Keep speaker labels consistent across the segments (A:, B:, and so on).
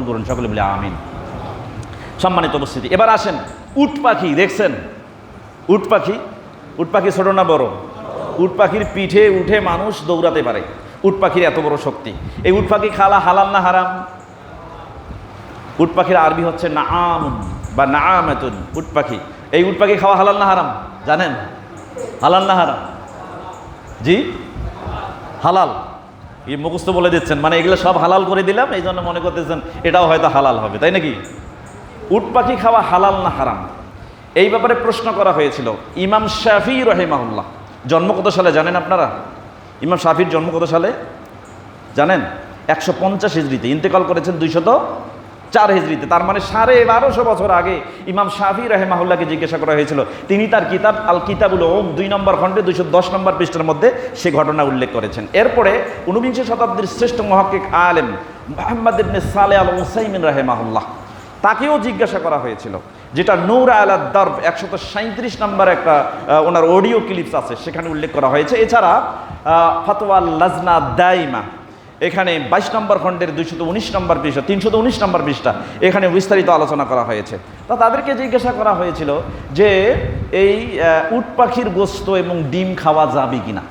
A: কবুল করুন, সকলে বলে আমিন। সম্মানিত উপস্থিতি। এবার আসেন উট পাখি, দেখছেন? উট পাখি? উট পাখি ছোট না বড়? উট পাখির পিঠে উঠে মানুষ দৌড়াতে পারে। উট পাখির এত বড় শক্তি। এই উট পাখি খালা হালাল না হারাম? উট পাখির আরবি হচ্ছে নাআম বা নাআমাতুন। উট পাখি। এই উট পাখি খাওয়া হালাল না হারাম? জানেন? হালাল না হারাম? জি? হালাল। এই মুখস্থ বলে দিচ্ছেন মানে এগুলো সব হালাল করে দিলাম, এই জন্য মনে করতেছেন এটাও হয়তো হালাল হবে, তাই নাকি? উট পাখি খাওয়া হালাল না হারাম? এই ব্যাপারে প্রশ্ন করা হয়েছিল, ইমাম শাফি রহেমাহুল্লাহ, জন্ম কত সালে জানেন আপনারা? ইমাম শাফির জন্ম কত সালে? জানেন? একশো পঞ্চাশ হিজড়িতে, ইন্তেকাল করেছেন দুইশত চার হিজড়িতে। তার মানে সাড়ে বারোশো বছর আগে ইমাম শাফি রাহেমাহুল্লাহকে জিজ্ঞাসা করা হয়েছিল। তিনি তার কিতাব আল কিতাবুল ওম দুই নম্বর খণ্ডে দুইশো দশ নম্বর পৃষ্ঠার মধ্যে সে ঘটনা উল্লেখ করেছেন। এরপরে ঊনবিংশ শতাব্দীর শ্রেষ্ঠ মহাকিক আলেম মোহাম্মদ ইবনে সালে আল ওসাইমিন রাহেমাহুল্লাহ, তাকেও জিজ্ঞাসা করা হয়েছিল, যেটা নৌরা আলা দর্ব একশত সাঁত্রিশ নম্বর একটা ওনার অডিও ক্লিপস আছে, সেখানে উল্লেখ করা হয়েছে। এছাড়া ফতোয়া লাজনা দাইমা এখানে বাইশ নম্বর খণ্ডের দুইশত উনিশ নম্বর পৃষ্ঠা, তিনশত উনিশ নম্বর পৃষ্ঠা, এখানে বিস্তারিত আলোচনা করা হয়েছে। তা তাদেরকে জিজ্ঞাসা করা হয়েছিল যে এই উট পাখির গোস্ত এবং ডিম খাওয়া যাবে কিনা?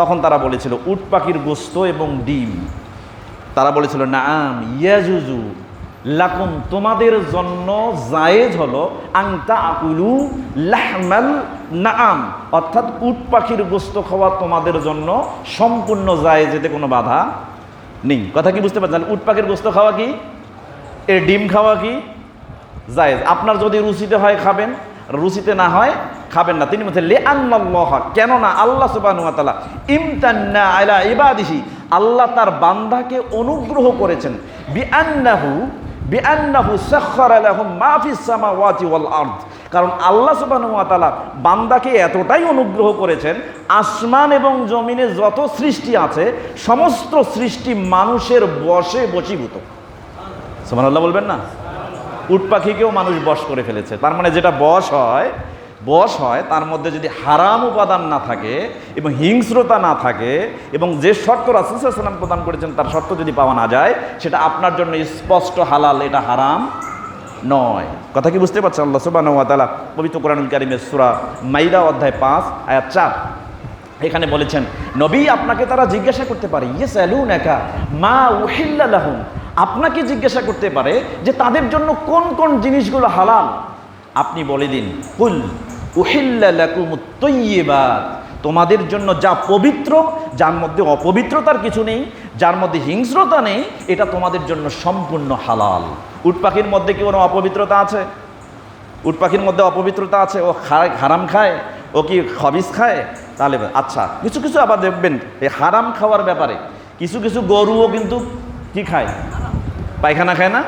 A: তখন তারা বলেছিল, উট পাখির গোস্ত এবং ডিম। তারা বলেছিল আম ইয়াজুজু লাকুম, তোমাদের জন্য জায়েজ হলো আংতা আকুলু লাহমাল নাম অর্থাৎ উট পাখির গোস্ত খাওয়া তোমাদের জন্য সম্পূর্ণ জায়েজ, এতে কোনো বাধা নেই। কথা কি বুঝতে পারছেন? উট পাখির গোস্ত খাওয়া কি? এর ডিম খাওয়া কি? জায়েজ। আপনার যদি রুচিতে হয়, খাবেন। রুচিতে না হয়, খাবেন না। তিনি বলছেন লে আল্লাহ কেননা আল্লাহ সুবাহ ইমতান্না আলা ইবাদিহি, আল্লাহ তার বান্দাকে অনুগ্রহ করেছেন। বিআন্নাহু কারণ আল্লাহ তাআলা বান্দাকে এতটাই অনুগ্রহ করেছেন, আসমান এবং জমিনে যত সৃষ্টি আছে, সমস্ত সৃষ্টি মানুষের বশে বশীভূত। আল্লাহ বলবেন না? উট পাখিকেও মানুষ বশ করে ফেলেছে। তার মানে যেটা বশ হয় বশ হয়, তার মধ্যে যদি হারাম উপাদান না থাকে এবং হিংস্রতা না থাকে এবং যে শর্ত রাসুসাল্লাম প্রদান করেছেন, তার শর্ত যদি পাওয়া না যায়, সেটা আপনার জন্য স্পষ্ট হালাল, এটা হারাম নয়। কথা কি বুঝতে পারছেন আল্লাহ সুবাহ তালা পবিত্র কোরআনুল কারিমের সুরা মাইদা অধ্যায় পাঁচ, আয়াত চার। এখানে বলেছেন, নবী আপনাকে তারা জিজ্ঞাসা করতে পারে ইয়ে স্যালুন একা মা উহিল্লাহুম আপনাকে জিজ্ঞাসা করতে পারে যে তাদের জন্য কোন কোন জিনিসগুলো হালাল। আপনি বলে দিন, কুল। উহিল্লাকুমুত্তইবাদ তোমাদের জন্য যা পবিত্র, যার মধ্যে অপবিত্রতার কিছু নেই, যার মধ্যে হিংস্রতা নেই, এটা তোমাদের জন্য সম্পূর্ণ হালাল। উট পাখির মধ্যে কি কোনো অপবিত্রতা আছে? উট পাখির মধ্যে অপবিত্রতা আছে? ও খায়, হারাম খায়? ও কি খবিস খায়? তাহলে আচ্ছা কিছু কিছু আবার দেখবেন এই হারাম খাওয়ার ব্যাপারে। কিছু কিছু গরুও কিন্তু কি খায়? পায়খানা খায় না?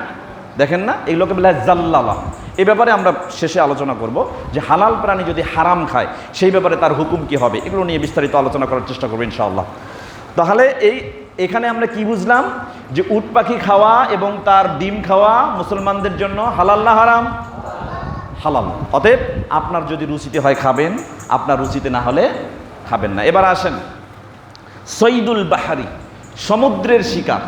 A: দেখেন না? এগুলোকে বলে জাল্লালা। এই ব্যাপারে আমরা শেষে আলোচনা করব যে হালাল প্রাণী যদি হারাম খায়, সেই ব্যাপারে তার হুকুম কি হবে? এগুলো নিয়ে বিস্তারিত আলোচনা করার চেষ্টা করব ইনশাআল্লাহ। তাহলে এই, এখানে আমরা কি বুঝলাম? যে উট পাখি খাওয়া এবং তার ডিম খাওয়া মুসলমানদের জন্য হালাল না হারাম? হালাল। অতএব আপনার যদি রুচিতে হয় খাবেন, আপনার রুচিতে না হলে খাবেন না। এবার আসেন সৈদুল বাহারি, সমুদ্রের শিকার।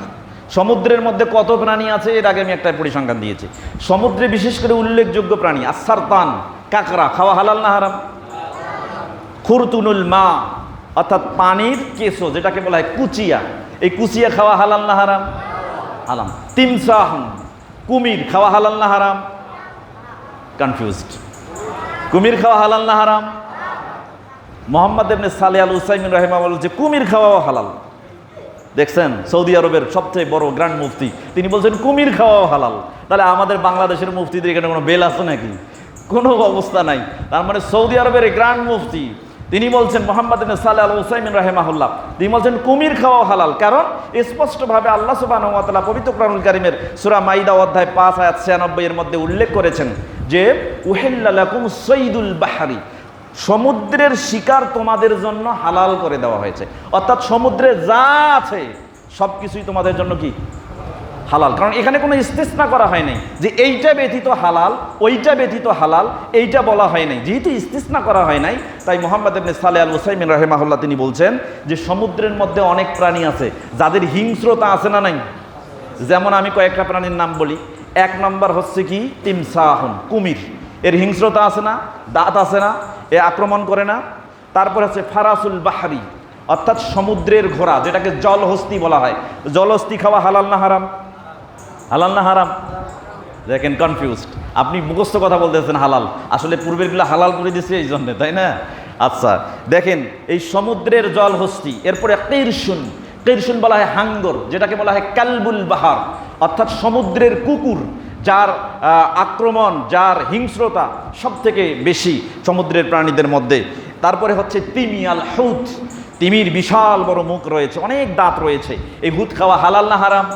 A: সমুদ্রের মধ্যে কত প্রাণী আছে, এর আগে আমি একটা পরিসংখ্যান দিয়েছি। সমুদ্রে বিশেষ করে উল্লেখযোগ্য প্রাণী আসারতান কাকড়া, খাওয়া হালাল না হারাম? খুরতুনুল মা, অর্থাৎ পানির কেঁচো, যেটাকে বলা হয় কুচিয়া। এই কুচিয়া খাওয়া হালাল না হারাম? হালাম। তিমসাহ কুমির খাওয়া হালাল না হারাম? কনফিউজড। কুমির খাওয়া হালাল না হারাম? মোহাম্মদ এমনি সালে আল উসাইমিন রাহেমা বল যে কুমির খাওয়াও হালাল। দেখছেন? সৌদি আরবের সবচেয়ে বড় গ্র্যান্ড মুফতি তিনি বলছেন, কুমির খাওয়াও হালাল। তাহলে আমাদের বাংলাদেশের মুফতিদের এখানে কোনো বেল আছে নাকি? কোনো অবস্থা নাই। তার মানে সৌদি আরবের গ্র্যান্ড মুফতি তিনি বলছেন মোহাম্মদ সালে আল হুসাইমিন রাহেমাহুল্লাহ, তিনি বলছেন, কুমির খাওয়া হালাল। কারণ স্পষ্টভাবে আল্লাহ ওয়া পবিত্র কোরআনুল কারিমের সূরা মাইদা অধ্যায় 5 আয়াত 96 এর মধ্যে উল্লেখ করেছেন যে, উহিল্লা লাকুম সৈদুল বাহারি। সমুদ্রের শিকার তোমাদের জন্য হালাল করে দেওয়া হয়েছে। অর্থাৎ সমুদ্রে যা আছে সব কিছুই তোমাদের জন্য কি? হালাল। কারণ এখানে কোনো ইস্তেসনা করা হয় নাই যে এইটা ব্যতীত হালাল, ওইটা ব্যতীত হালাল, এইটা বলা হয় নাই। যেহেতু ইস্তেসনা করা হয় নাই, তাই মোহাম্মদ ইবনে সালে আল ওসাইমিন রাহেমাহুল্লাহ তিনি বলছেন যে সমুদ্রের মধ্যে অনেক প্রাণী আছে, যাদের হিংস্রতা আছে না নাই? যেমন আমি কয়েকটা প্রাণীর নাম বলি। এক নম্বর হচ্ছে কি? তিমসাহন, কুমির। এর হিংস্রতা আছে না, দাঁত আছে না, এ আক্রমণ করে না। তারপর হচ্ছে ফারাসুল বাহারি, অর্থাৎ সমুদ্রের ঘোড়া, যেটাকে জলহস্তি বলা হয়। জলহস্তি খাওয়া হালাল না হারাম? হালাল না হারাম? দেখেন কনফিউজড আপনি মুখস্থ কথা বলতেছেন হালাল। আসলে পূর্বেরগুলো হালাল করে দিয়েছে এই জন্যে, তাই না? আচ্ছা দেখেন, এই সমুদ্রের জল হস্তি এরপরে কেরসুন কেরসুন বলা হয় হাঙ্গর, যেটাকে বলা হয় কালবুল বাহার, অর্থাৎ সমুদ্রের কুকুর। যার আক্রমণ, যার হিংস্রতা সব থেকে বেশি সমুদ্রের প্রাণীদের মধ্যে। তারপরে হচ্ছে তিমি আল হুত। তিমির বিশাল বড় মুখ রয়েছে, অনেক দাঁত রয়েছে। এই হুত খাওয়া হালাল না হারাম?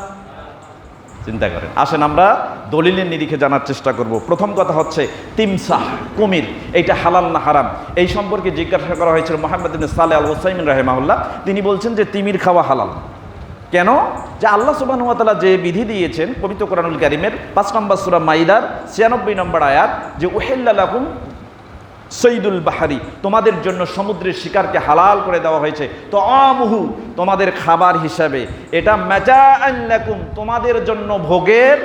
A: চিন্তা করেন। আসেন আমরা দলিলের নিরিখে জানার চেষ্টা করব। প্রথম কথা হচ্ছে তিমসাহ, কুমির। এইটা হালাল না হারাম? এই সম্পর্কে জিজ্ঞাসা করা হয়েছিল মোহাম্মদ সালে আল হোসাইমিন রাহেমাহুল্লাহ। তিনি বলছেন যে তিমির খাওয়া হালাল। কেন? যে আল্লাহ সুবাহতালা যে বিধি দিয়েছেন পবিত্র কোরআনুল কারিমের, পাঁচ নম্বর সুরা মাইদার, ছিয়ানব্বই নম্বর আয়াত, যে ওহেল্লাকুম সৈদুল বাহারি, তোমাদের জন্য সমুদ্রের শিকারকে হালাল করে দেওয়া হয়েছে। তো আমহু তোমাদের খাবার হিসাবে। এটা মেজা আল্লাকুম তোমাদের জন্য ভোগের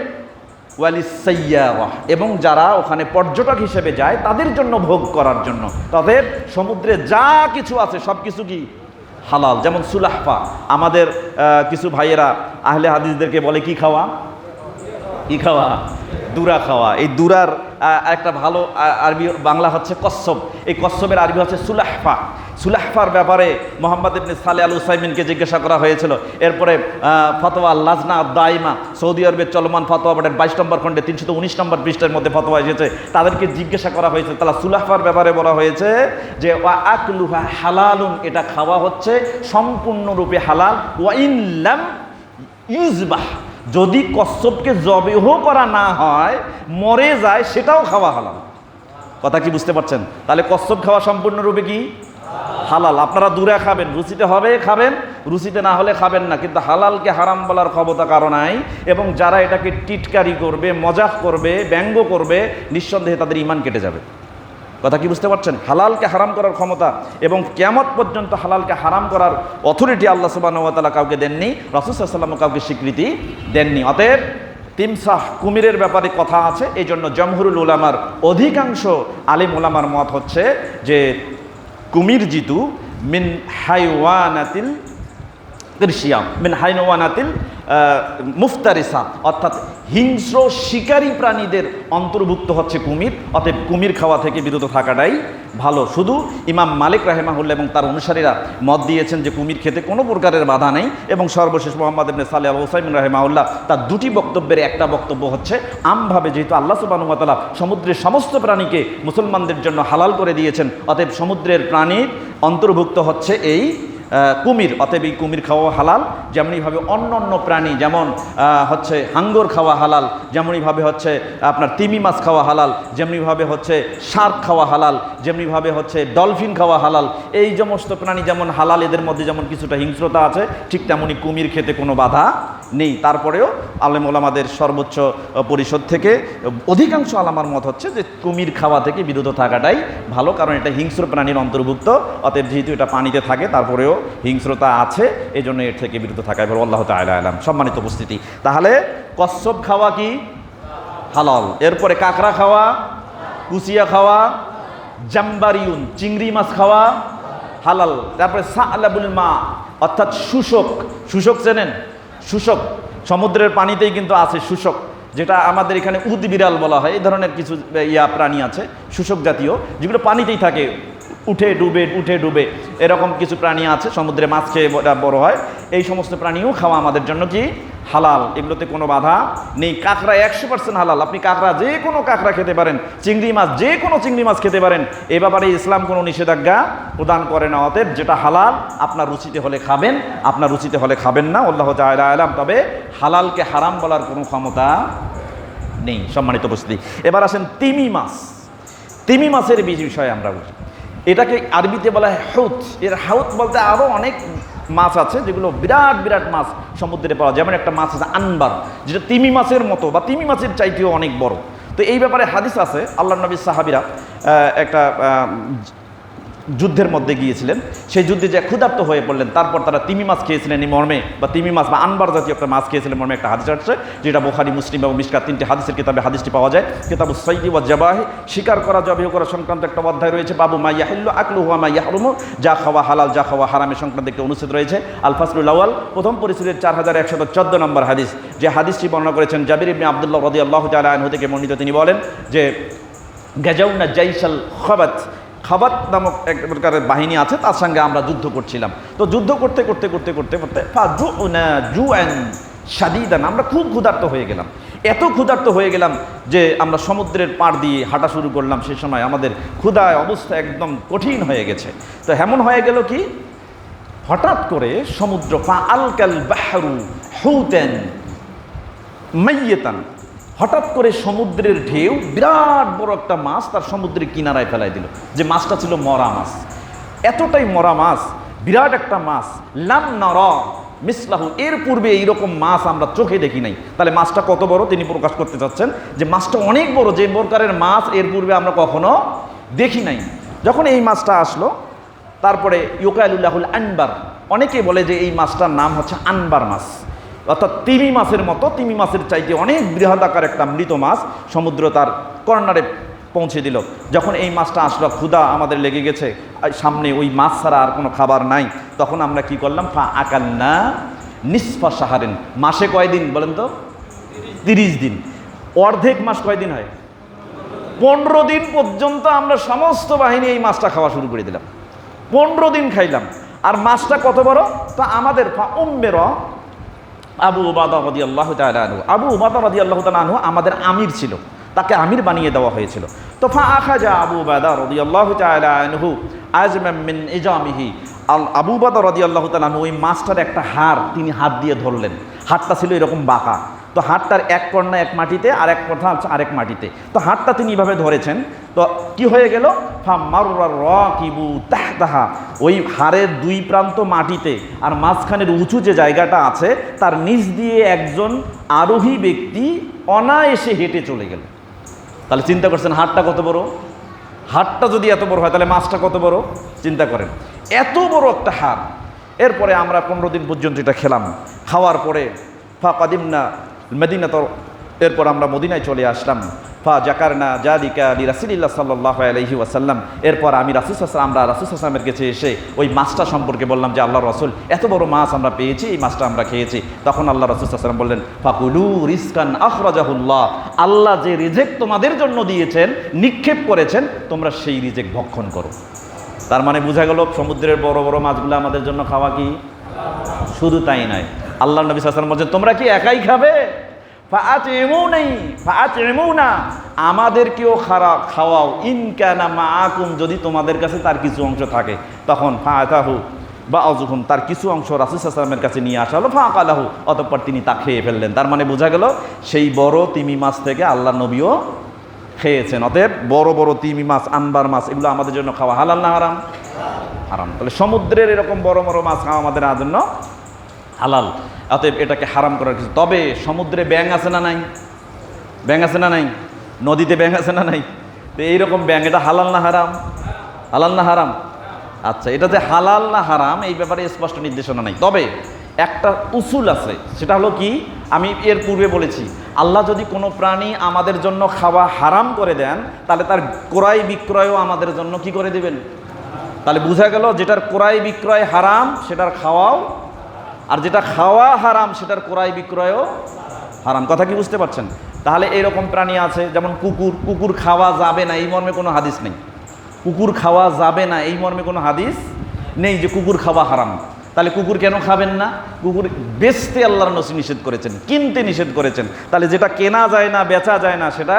A: ওয়ালি সাইয়াওয়াহ এবং যারা ওখানে পর্যটক হিসেবে যায়, তাদের জন্য ভোগ করার জন্য। তাদের সমুদ্রে যা কিছু আছে সব কিছু কি? হালাল যেমন সুলাহফা। আমাদের কিছু ভাইয়েরা আহলে হাদিসদেরকে বলে কি খাওয়া? কি খাওয়া? দুরা খাওয়া। এই দুরার একটা ভালো আরবি বাংলা হচ্ছে কচ্ছপ। এই কচ্ছপের আরবি হচ্ছে সুলাহফা। সুলাহফার ব্যাপারে মোহাম্মদ ইবনে সালে আল উসাইমিনকে জিজ্ঞাসা করা হয়েছিল। এরপরে ফতোয়া লাজনা দাইমা, সৌদি আরবের চলমান ফতোয়া বোর্ডের বাইশ নম্বর খণ্ডে তিনশো উনিশ নম্বর পৃষ্ঠার মধ্যে ফতোয়া এসেছে। তাদেরকে জিজ্ঞাসা করা হয়েছে। তারা সুলাহফার ব্যাপারে বলা হয়েছে যে, ওয়া আকলুহা হালালুন, এটা খাওয়া হচ্ছে সম্পূর্ণরূপে হালাল। ওয়া ইউজবাহ যদি কচ্ছপকে জবেহ করা না হয়, মরে যায়, সেটাও খাওয়া হালাল। কথা কি বুঝতে পারছেন? তাহলে কচ্ছপ খাওয়া সম্পূর্ণরূপে কি? হালাল। আপনারা দূরে খাবেন, রুচিতে হবে খাবেন, রুচিতে না হলে খাবেন না। কিন্তু হালালকে হারাম বলার ক্ষমতা কারও নাই, এবং যারা এটাকে টিটকারি করবে, মজাক করবে, ব্যঙ্গ করবে, নিঃসন্দেহে তাদের ইমান কেটে যাবে। কথা কি বুঝতে পারছেন? হালালকে হারাম করার ক্ষমতা এবং কেমত পর্যন্ত হালালকে হারাম করার অথরিটি আল্লাহ সুবাহতালা কাউকে দেননি রসুসাল্লাম কাউকে স্বীকৃতি দেননি। অতএব তিমসাহ কুমিরের ব্যাপারে কথা আছে এই জন্য জমহুরুল উলামার অধিকাংশ আলিম উলামার মত হচ্ছে যে কুমির জিতু মিন হাইওয়ানাতিল তিরশিয়াম মিন হাইনওয়ানাতিল মুফতারিসা। অর্থাৎ হিংস্র শিকারী প্রাণীদের অন্তর্ভুক্ত হচ্ছে কুমির, অতএব কুমির খাওয়া থেকে বিরত থাকাটাই ভালো। শুধু ইমাম মালিক রাহেমাহুল্লাহ এবং তার অনুসারীরা মত দিয়েছেন যে কুমির খেতে কোনো প্রকারের বাধা নেই এবং সর্বশেষ মোহাম্মদ ইবনে সালে আল ওসাইমিন রাহেমাউল্লাহ তার দুটি বক্তব্যের একটা বক্তব্য হচ্ছে, আমভাবে যেহেতু আল্লাহ সুবানুমতালা সমুদ্রের সমস্ত প্রাণীকে মুসলমানদের জন্য হালাল করে দিয়েছেন, অতএব সমুদ্রের প্রাণীর অন্তর্ভুক্ত হচ্ছে এই কুমির, অতএব এই কুমির খাওয়া হালাল। যেমনইভাবে অন্য অন্য প্রাণী, যেমন হচ্ছে হাঙ্গর খাওয়া হালাল, যেমনইভাবে হচ্ছে আপনার তিমি মাছ খাওয়া হালাল যেমনিভাবে হচ্ছে শার্ক খাওয়া হালাল যেমনিভাবে হচ্ছে ডলফিন খাওয়া হালাল, এই সমস্ত প্রাণী যেমন হালাল, এদের মধ্যে যেমন কিছুটা হিংস্রতা আছে, ঠিক তেমনই কুমির খেতে কোনো বাধা নেই। তারপরেও আলেম ওলামাদের সর্বোচ্চ পরিষদ থেকে অধিকাংশ আলামার মত হচ্ছে যে কুমির খাওয়া থেকে বিরত থাকাটাই ভালো, কারণ এটা হিংস্র প্রাণীর অন্তর্ভুক্ত, অতএব যেহেতু এটা পানিতে থাকে, তারপরেও হিংস্রতা আছে এই জন্য এর থেকে বিরত থাকাই ভালো। আল্লাহ তালা আলাম। সম্মানিত উপস্থিতি। তাহলে কচ্ছপ খাওয়া কি? হালাল। এরপরে কাঁকড়া খাওয়া, কুচিয়া খাওয়া জাম্বারিউন চিংড়ি মাছ খাওয়া, হালাল। তারপরে সা সালাবুল মা, অর্থাৎ শুষক শুষক চেনেন? শুষক। সমুদ্রের পানিতেই কিন্তু আছে শুষক, যেটা আমাদের এখানে উদ্বিড়াল বলা হয়। এই ধরনের কিছু ইয়া প্রাণী আছে, শুষক জাতীয়, যেগুলো পানিতেই থাকে। উঠে ডুবে উঠে ডুবে। এরকম কিছু প্রাণী আছে, সমুদ্রে মাছ খেয়ে বড়- হয়। এই সমস্ত প্রাণীও খাওয়া আমাদের জন্য কি? হালাল। এগুলোতে কোনো বাধা নেই। কাঁকড়া একশো পার্সেন্ট হালাল। আপনি কাঁকড়া যে কোনো কাঁকড়া খেতে পারেন, চিংড়ি মাছ যে কোনো চিংড়ি মাছ খেতে পারেন। এ ব্যাপারে ইসলাম কোনো নিষেধাজ্ঞা প্রদান করে না। অতএব যেটা হালাল, আপনার রুচিতে হলে খাবেন, আপনার রুচিতে হলে খাবেন না। আল্লাহ তাআলা আলাম। তবে হালালকে হারাম বলার কোনো ক্ষমতা নেই। সম্মানিত উপস্থিতি। এবার আসেন তিমি মাছ। তিমি মাছের বিষয়ে আমরা বুঝি। এটাকে আরবিতে বলা হয় হাউত এর হাউত বলতে আরও অনেক মাছ আছে, যেগুলো বিরাট বিরাট মাছ সমুদ্রে পাওয়া যায়। যেমন একটা মাছ আছে আনবার, যেটা তিমি মাছের মতো, বা তিমি মাছের চাইতেও অনেক বড়। তো এই ব্যাপারে হাদিস আছে আল্লাহ নবী সাহাবিরা একটা যুদ্ধের মধ্যে গিয়েছিলেন। সেই যুদ্ধে যে ক্ষুধার্ত হয়ে পড়লেন, তারপর তারা তিমি মাছ খেয়েছিলেন এই মর্মে, বা তিমি মাছ বা আনবার জাতীয় একটা মাছ খেয়েছিলেন মর্মে একটা হাদিস আসছে, যেটা বোখারি, মুসলিম এবং মিসকাত তিনটি হাদিসের কিতাবে হাদিসটি পাওয়া যায়। কিতাবু সাইদি ওয়া জাবাহি, শিকার করা জবিহ করা সংক্রান্ত একটা অধ্যায় রয়েছে, বাবু মা ইয়াহিল্লু আকলু হুয়া মা ইয়াহরুমু, যা খাওয়া হালাল, যা খাওয়া হারামে সংক্রান্ত একটি অনুচ্ছেদ রয়েছে। আল ফাসলুল আওয়াল প্রথম পরিস্থিতির চার হাজার একশত চোদ্দ নম্বর হাদিস, যে হাদিসটি বর্ণনা করেছেন জাবির ইবনে আব্দুল্লাহ রদি আল্লাহ তালা আনহু থেকে মণ্ডিত তিনি বলেন যে, গেজাউনা জাইসাল খবাত খাবাত নামক এক প্রকারের বাহিনী আছে, তার সঙ্গে আমরা যুদ্ধ করছিলাম। তো যুদ্ধ করতে করতে করতে করতে করতে জু সাদিদান আমরা খুব ক্ষুধার্ত হয়ে গেলাম। এত ক্ষুধার্ত হয়ে গেলাম যে আমরা সমুদ্রের পাড় দিয়ে হাঁটা শুরু করলাম সে সময়। আমাদের ক্ষুধায় অবস্থা একদম কঠিন হয়ে গেছে। তো এমন হয়ে গেল কি? হঠাৎ করে সমুদ্র ফা আলকাল বাহারু হৌতেন মাইয়েতান। হঠাৎ করে সমুদ্রের ঢেউ, বিরাট বড় একটা মাছ তার সমুদ্রের কিনারায় ফেলাই দিল। যে মাছটা ছিল মরা মাছ। এতটাই মরা মাছ, বিরাট একটা মাছ। লাম নর মিসলাহু, এর পূর্বে এইরকম মাছ আমরা চোখে দেখি নাই। তাহলে মাছটা কত বড়? তিনি প্রকাশ করতে চাচ্ছেন যে মাছটা অনেক বড়, যে প্রকারের মাছ এর পূর্বে আমরা কখনো দেখি নাই। যখন এই মাছটা আসলো, তারপরে ইউকাইলুল্লাহুল আনবার, অনেকে বলে যে এই মাছটার নাম হচ্ছে আনবার মাছ। অর্থাৎ তিমি মাছের মতো, তিমি মাছের চাইতে অনেক বৃহদাকার একটা মৃত মাছ সমুদ্র তার কর্নারে পৌঁছে দিল। যখন এই মাছটা আসলো ক্ষুদা আমাদের লেগে গেছে সামনে ওই মাছ ছাড়া আর কোনো খাবার নাই, তখন আমরা কি করলাম? ফা আকাল না নিষ্পা সাহারেন। মাসে কয়দিন বলেন তো? তিরিশ দিন। অর্ধেক মাস কয়দিন হয়? পনেরো দিন পর্যন্ত আমরা সমস্ত বাহিনী এই মাছটা খাওয়া শুরু করে দিলাম। পনেরো দিন খাইলাম। আর মাছটা কত বড়? তা আমাদের, ফা উম্মের আবু উবাদা আল্লাহ তালু আবু উবাদা আল্লাহ তালু আমাদের আমির ছিল। তাকে আমির বানিয়ে দেওয়া হয়েছিল। তো ফা আখাজা আবু বাদা রদি আল্লাহ তালহু আজমিন ইজামিহি। আল আবু বাদা রদি আল্লাহ তালু ওই মাছটার একটা হার তিনি হাত দিয়ে ধরলেন। হাতটা ছিল এরকম বাঁকা। তো হাতটার এক কর্ণা এক মাটিতে, আর এক কথা আরেক মাটিতে। তো হাতটা তিনি এভাবে ধরেছেন। তো কি হয়ে গেল? মারুরা র কিবু তাহ তাহা ওই হাড়ের দুই প্রান্ত মাটিতে আর মাঝখানের উঁচু যে জায়গাটা আছে, তার নিচ দিয়ে একজন আরোহী ব্যক্তি অনায়াসে হেঁটে চলে গেল। তাহলে চিন্তা করছেন হাটটা কত বড়? হাটটা যদি এত বড় হয়, তাহলে মাছটা কত বড়? চিন্তা করেন। এত বড় একটা হাট এরপরে আমরা পনেরো দিন পর্যন্ত এটা খেলাম। খাওয়ার পরে ফা কাদিমনা মেদিনা তো এরপর আমরা মদিনায় চলে আসলাম। ফা জাকারনা জাদিকা আলী রাসিল্লাহ সাল্লাহ আলহি ওয়াসাল্লাম। এরপর আমি রাসুস আসলাম আমরা রাসুস আসলামের কাছে এসে ওই মাছটা সম্পর্কে বললাম যে আল্লাহ রসুল, এত বড় মাছ আমরা পেয়েছি, এই মাছটা আমরা খেয়েছি। তখন আল্লাহ রসুল আসলাম বললেন, ফাকুলু রিসকান আখরাজাহুল্লাহ। আল্লাহ যে রিজেক্ট তোমাদের জন্য দিয়েছেন, নিক্ষেপ করেছেন, তোমরা সেই রিজেক্ট ভক্ষণ করো। তার মানে বোঝা গেল, সমুদ্রের বড় বড় মাছগুলো আমাদের জন্য খাওয়া কি? শুধু তাই নয়। আল্লাহ নবী সাল্লাম বলছেন, তোমরা কি একাই খাবে? ফাআত এমও নেই ফাআত এমও না আমাদেরকেও খারাপ খাওয়াও। ইনকানা মা আকুম যদি তোমাদের কাছে তার কিছু অংশ থাকে। তখন ফাআতাহু বা অজুকুম তার কিছু অংশ রাসুসাল্লামের কাছে নিয়ে আসা হলো। ফাঁকালাহু অতঃপর তিনি তা খেয়ে ফেললেন। তার মানে বোঝা গেল, সেই বড় তিমি মাছ থেকে আল্লাহ নবীও খেয়েছেন। অতএব বড় বড় তিমি মাছ আনবার মাছ, এগুলো আমাদের জন্য খাওয়া হালাল না হারাম? হারাম। তাহলে সমুদ্রের এরকম বড় বড় মাছ খাওয়া আমাদের জন্য হালাল, অতএব এটাকে হারাম করার কিছু। তবে সমুদ্রে ব্যাং আছে না নাই? ব্যাং আছে না নাই? নদীতে ব্যাং আছে না নাই? তো এইরকম ব্যাং এটা হালাল না হারাম? হালাল না হারাম? আচ্ছা এটা যে হালাল না হারাম, এই ব্যাপারে স্পষ্ট নির্দেশনা নাই। তবে একটা উসুল আছে, সেটা হলো কি? আমি এর পূর্বে বলেছি, আল্লাহ যদি কোনো প্রাণী আমাদের জন্য খাওয়া হারাম করে দেন, তাহলে তার ক্রয় বিক্রয়ও আমাদের জন্য কি করে দেবেন? তাহলে বোঝা গেল, যেটার ক্রয় বিক্রয় হারাম, সেটার খাওয়াও আর যেটা খাওয়া হারাম, সেটার ক্রয় বিক্রয়ও হারাম। কথা কি বুঝতে পারছেন? তাহলে এরকম প্রাণী আছে, যেমন কুকুর। কুকুর খাওয়া যাবে না, এই মর্মে কোনো হাদিস নেই। কুকুর খাওয়া যাবে না, এই মর্মে কোনো হাদিস নেই যে কুকুর খাওয়া হারাম। তাহলে কুকুর কেন খাবেন না? কুকুর বেচতে আল্লাহর নসি নিষেধ করেছেন, কিনতে নিষেধ করেছেন। তাহলে যেটা কেনা যায় না, বেচা যায় না, সেটা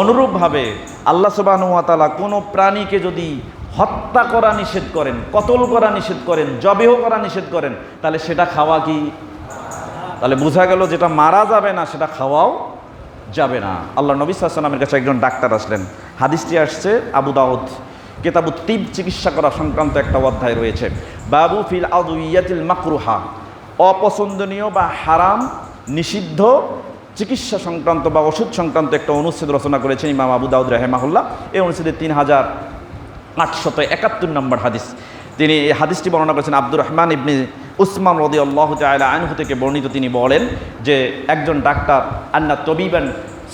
A: অনুরূপভাবে আল্লাহ সুবাহতালা কোনো প্রাণীকে যদি হত্যা করা নিষেধ করেন, কতল করা নিষেধ করেন, জবেহ করা নিষেধ করেন, তাহলে সেটা খাওয়া কি? তাহলে বোঝা গেল যেটা মারা যাবে না, সেটা খাওয়াও যাবে না। আল্লাহ নবী সাল্লামের কাছে একজন ডাক্তার আসলেন। হাদিসটি আসছে আবু দাউদ। কেতাবু তিব চিকিৎসা করা সংক্রান্ত একটা অধ্যায় রয়েছে। বাবু ফিল আদুইয়াতিল মাকরুহা। অপছন্দনীয় বা হারাম, নিষিদ্ধ চিকিৎসা সংক্রান্ত বা ওষুধ সংক্রান্ত একটা অনুচ্ছেদ রচনা করেছেন ইমাম আবু দাউদ রাহেমাহুল্লাহ। এই অনুচ্ছেদে তিন হাজার আটশত একাত্তর নম্বর হাদিস। তিনি এই হাদিসটি বর্ণনা করেছেন আব্দুর রহমান ইবনি উসমান রদি আল্লাহ তালা আনহু থেকে বর্ণিত। তিনি বলেন যে একজন ডাক্তার, আন্না তবিবান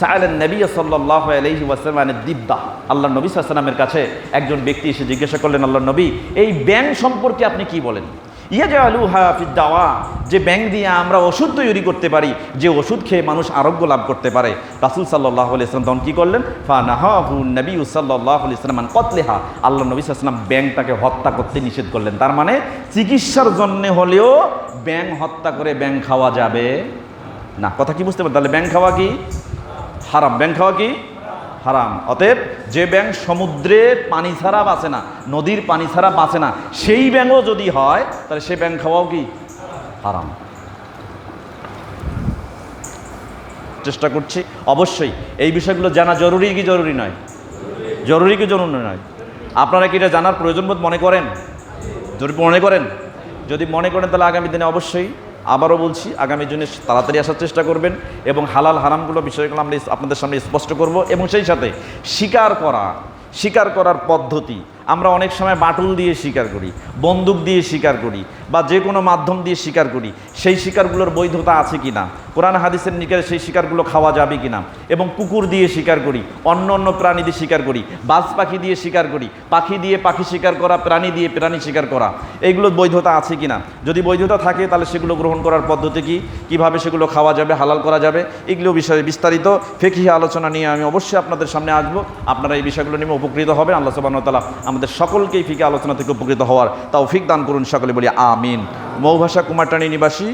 A: সায়ালেন নবী সাল্লাহ আলহি ওয়াসালামের দিব্যা আল্লাহ নবী সাল্লামের কাছে একজন ব্যক্তি এসে জিজ্ঞাসা করলেন আল্লাহ নবী, এই ব্যাং সম্পর্কে আপনি কি বলেন? ইয়া আলু হাফিদ দাওয়া, যে ব্যাং দিয়ে আমরা ওষুধ তৈরি করতে পারি, যে ওষুধ খেয়ে মানুষ আরোগ্য লাভ করতে পারে। রাসুল সাল্লাহ ইসলাম তখন কী করলেন? ফা নাহু নবী সাল্লাহ ইসলামান কতলেহা। আল্লাহ নবী সাল্লাম ব্যাংটাকে হত্যা করতে নিষেধ করলেন। তার মানে চিকিৎসার জন্য হলেও ব্যাং হত্যা করে ব্যাং খাওয়া যাবে না। কথা কি বুঝতে পারেন তাহলে ব্যাং খাওয়া কি? হারাম। ব্যাং খাওয়া কি? হারাম। অতএব যে ব্যাং সমুদ্রে পানি ছাড়া বাঁচে না, নদীর পানি ছাড়া বাঁচে না, সেই ব্যাঙও যদি হয়, তাহলে সে ব্যাং খাওয়াও কি? হারাম। চেষ্টা করছি। অবশ্যই, এই বিষয়গুলো জানা জরুরি কি জরুরি নয়? জরুরি কি জরুরি নয়? আপনারা কি এটা জানার প্রয়োজন বোধ মনে করেন? মনে করেন, যদি মনে করেন তাহলে আগামী দিনে অবশ্যই আবারও বলছি, আগামী দিনে তাড়াতাড়ি আসার চেষ্টা করবেন এবং হালাল হারামগুলো বিষয়গুলো আমরা আপনাদের সামনে স্পষ্ট করব এবং সেই সাথে স্বীকার করা স্বীকার করার পদ্ধতি আমরা অনেক সময় বাটুল দিয়ে স্বীকার করি, বন্দুক দিয়ে স্বীকার করি, বা যে কোনো মাধ্যম দিয়ে স্বীকার করি, সেই শিকারগুলোর বৈধতা আছে কি না কোরআন হাদিসের নিকারে সেই শিকারগুলো খাওয়া যাবে কি না এবং কুকুর দিয়ে শিকার করি, অন্য অন্য প্রাণী দিয়ে শিকার করি, বাজ পাখি দিয়ে শিকার করি, পাখি দিয়ে পাখি শিকার করা, প্রাণী দিয়ে প্রাণী শিকার করা, এইগুলোর বৈধতা আছে কি না যদি বৈধতা থাকে, তাহলে সেগুলো গ্রহণ করার পদ্ধতি কি? কীভাবে সেগুলো খাওয়া যাবে, হালাল করা যাবে? এগুলো বিষয়ে বিস্তারিত ফেকিহা আলোচনা নিয়ে আমি অবশ্যই আপনাদের সামনে আসব। আপনারা এই বিষয়গুলো নিয়ে উপকৃত হবে আল্লাহ সুবাহতালা আমাদের সকলকেই ফিকে আলোচনা থেকে উপকৃত হওয়ার তাও ফিক দান করুন সকলে বলি আমিন। মৌভাষা কুমারটানি নিবাসী